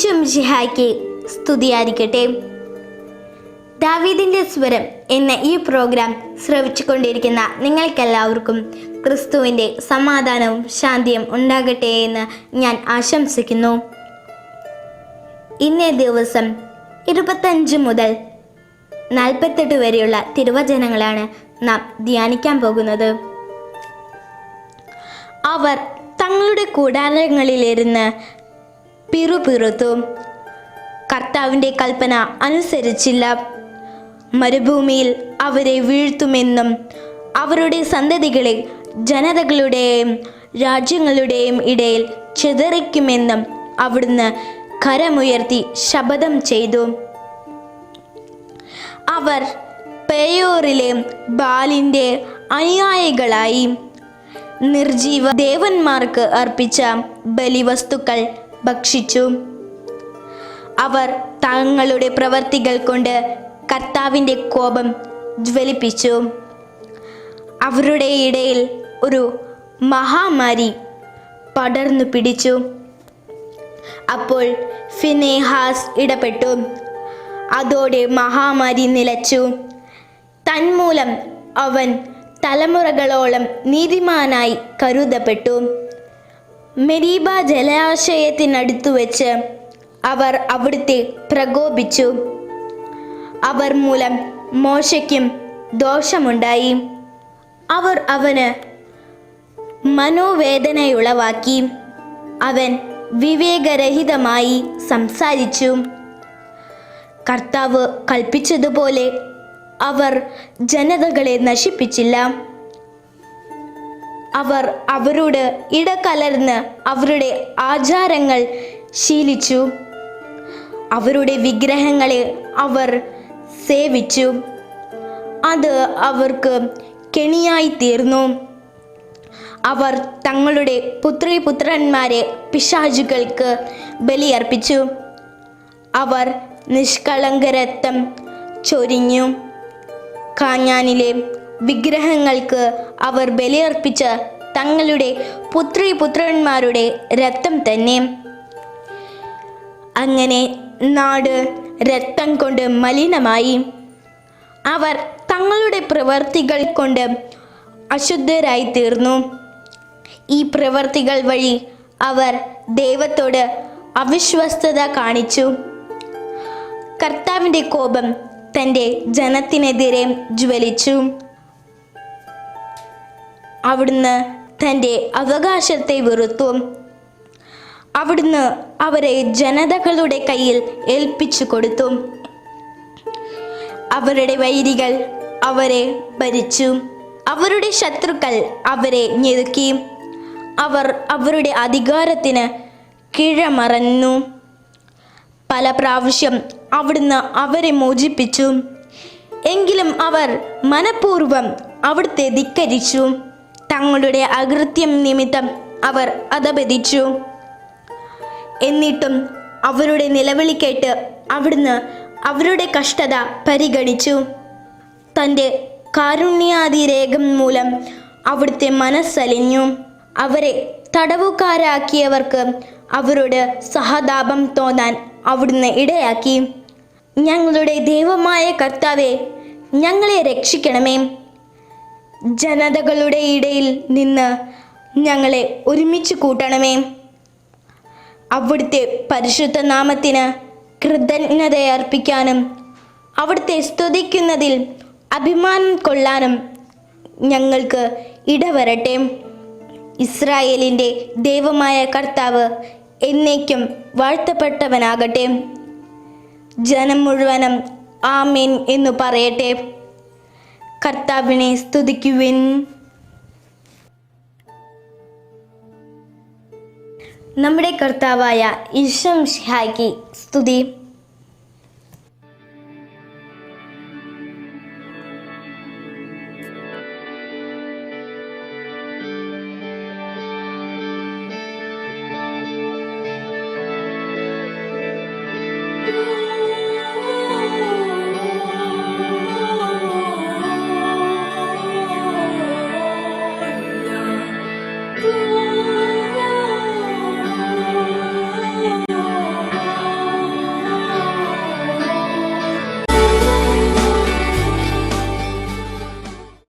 ഈശോ മിശിഹായ്ക്ക് സ്തുതിയായിരിക്കട്ടെ. ദാവീദിന്റെ സ്വരം എന്ന ഈ പ്രോഗ്രാം ശ്രവിച്ചുകൊണ്ടിരിക്കുന്ന നിങ്ങൾക്കെല്ലാവർക്കും ക്രിസ്തുവിന്റെ സമാധാനവും ശാന്തിയും ഉണ്ടാകട്ടെ എന്ന് ഞാൻ ആശംസിക്കുന്നു. ഇന്നേ ദിവസം ഇരുപത്തഞ്ച് മുതൽ നാൽപ്പത്തെട്ട് വരെയുള്ള തിരുവചനങ്ങളാണ് നാം ധ്യാനിക്കാൻ പോകുന്നത്. അവർ തങ്ങളുടെ കൂടാരങ്ങളിലിരുന്ന് പിറുപിറുത്തു. കർത്താവിന്റെ കൽപ്പന അനുസരിച്ചില്ല. മരുഭൂമിയിൽ അവരെ വീഴ്ത്തുമെന്നും അവരുടെ സന്തതികളെ ജനതകളുടെയും രാജ്യങ്ങളുടെയും ഇടയിൽ ചിതറിക്കുമെന്നും അവിടുന്ന് കരമുയർത്തി ശപഥം ചെയ്തു. അവർ പേയോറിലെ ബാലിന്റെ അനുയായികളായി. നിർജീവ ദേവന്മാർക്ക് അർപ്പിച്ച ബലിവസ്തുക്കൾ ഭക്ഷിച്ചു. അവർ തങ്ങളുടെ പ്രവർത്തികൾ കൊണ്ട് കർത്താവിന്റെ കോപം ജ്വലിപ്പിച്ചു. അവരുടെ ഇടയിൽ ഒരു മഹാമാരി പടർന്നു പിടിച്ചു. അപ്പോൾ ഫിനേഹാസ് ഇടപെട്ടു. അതോടെ മഹാമാരി നിലച്ചു. തന്മൂലം അവൻ തലമുറകളോളം നീതിമാനായി കരുതപ്പെട്ടു. മെരീബ ജലാശയത്തിനടുത്തു വെച്ച് അവർ അവിടുത്തെ പ്രകോപിച്ചു. അവർ മൂലം മോശയ്ക്കും ദോഷമുണ്ടായി. അവർ അവന് മനോവേദനയുളവാക്കി. അവൻ വിവേകരഹിതമായി സംസാരിച്ചു. കർത്താവ് കൽപ്പിച്ചതുപോലെ അവർ ജനതകളെ നശിപ്പിച്ചില്ല. അവർ അവരോട് ഇടകലർന്ന് അവരുടെ ആചാരങ്ങൾ ശീലിച്ചു. അവരുടെ വിഗ്രഹങ്ങളെ അവർ സേവിച്ചു. അത് അവർക്ക് കെണിയായി തീർന്നു. അവർ തങ്ങളുടെ പുത്രി പുത്രന്മാരെ പിശാചുകൾക്ക് ബലിയർപ്പിച്ചു. അവർ നിഷ്കളങ്കരത്വം ചൊരിഞ്ഞു. കാഞ്ഞാനിലെ വിഗ്രഹങ്ങൾക്ക് അവർ ബലിയർപ്പിച്ച തങ്ങളുടെ പുത്രി പുത്രന്മാരുടെ രക്തം തന്നെ. അങ്ങനെ നാട് രക്തം കൊണ്ട് മലിനമായി. അവർ തങ്ങളുടെ പ്രവർത്തികൾ കൊണ്ട് അശുദ്ധരായി തീർന്നു. ഈ പ്രവർത്തികൾ വഴി അവർ ദൈവത്തോട് അവിശ്വസ്തത കാണിച്ചു. കർത്താവിന്റെ കോപം തന്റെ ജനത്തിനെതിരെ ജ്വലിച്ചു. അവിടുന്ന് തന്റെ അവകാശത്തെ വെറുത്തു. അവിടുന്ന് അവരെ ജനതകളുടെ കയ്യിൽ ഏൽപ്പിച്ചു കൊടുത്തു. അവരുടെ വൈരികൾ അവരെ ഭരിച്ചു. അവരുടെ ശത്രുക്കൾ അവരെ ഞെരുക്കി. അവർ അവരുടെ അധികാരത്തിന് കിഴമറന്നു പല പ്രാവശ്യം അവിടുന്ന് അവരെ മോചിപ്പിച്ചു. എങ്കിലും അവർ മനഃപൂർവം അവിടുത്തെ ധിക്കരിച്ചു. തങ്ങളുടെ അകൃത്യം നിമിത്തം അവർ അധപതിച്ചു. എന്നിട്ടും അവരുടെ നിലവിളി കേട്ട് അവിടുന്ന് അവരുടെ കഷ്ടത പരിഗണിച്ചു. തന്റെ കാരുണ്യാതിരേഖം മൂലം അവിടുത്തെ മനസ്സലിഞ്ഞു. അവരെ തടവുകാരാക്കിയവർക്ക് അവരോട് സഹതാപം തോന്നാൻ അവിടുന്ന് ഇടയാക്കി. ഞങ്ങളുടെ ദൈവമായ കർത്താവെ ഞങ്ങളെ രക്ഷിക്കണമേ. ജനതകളുടെ ഇടയിൽ നിന്ന് ഞങ്ങളെ ഒരുമിച്ച് കൂട്ടണമേ. അവിടുത്തെ പരിശുദ്ധ നാമത്തിന് കൃതജ്ഞതയർപ്പിക്കാനും അവിടുത്തെ സ്തുതിക്കുന്നതിൽ അഭിമാനം കൊള്ളാനും ഞങ്ങൾക്ക് ഇടവരട്ടെ. ഇസ്രായേലിന്റെ ദൈവമായ കർത്താവ് എന്നേക്കും വാഴ്ത്തപ്പെട്ടവനാകട്ടെ. ജനം മുഴുവനും ആമേൻ എന്നു പറയട്ടെ. കർത്താവിനെ സ്തുതിക്കുവിൻ. നമ്മുടെ കർത്താവായ ഈശം ഷിഹായ്ക്ക് സ്തുതി.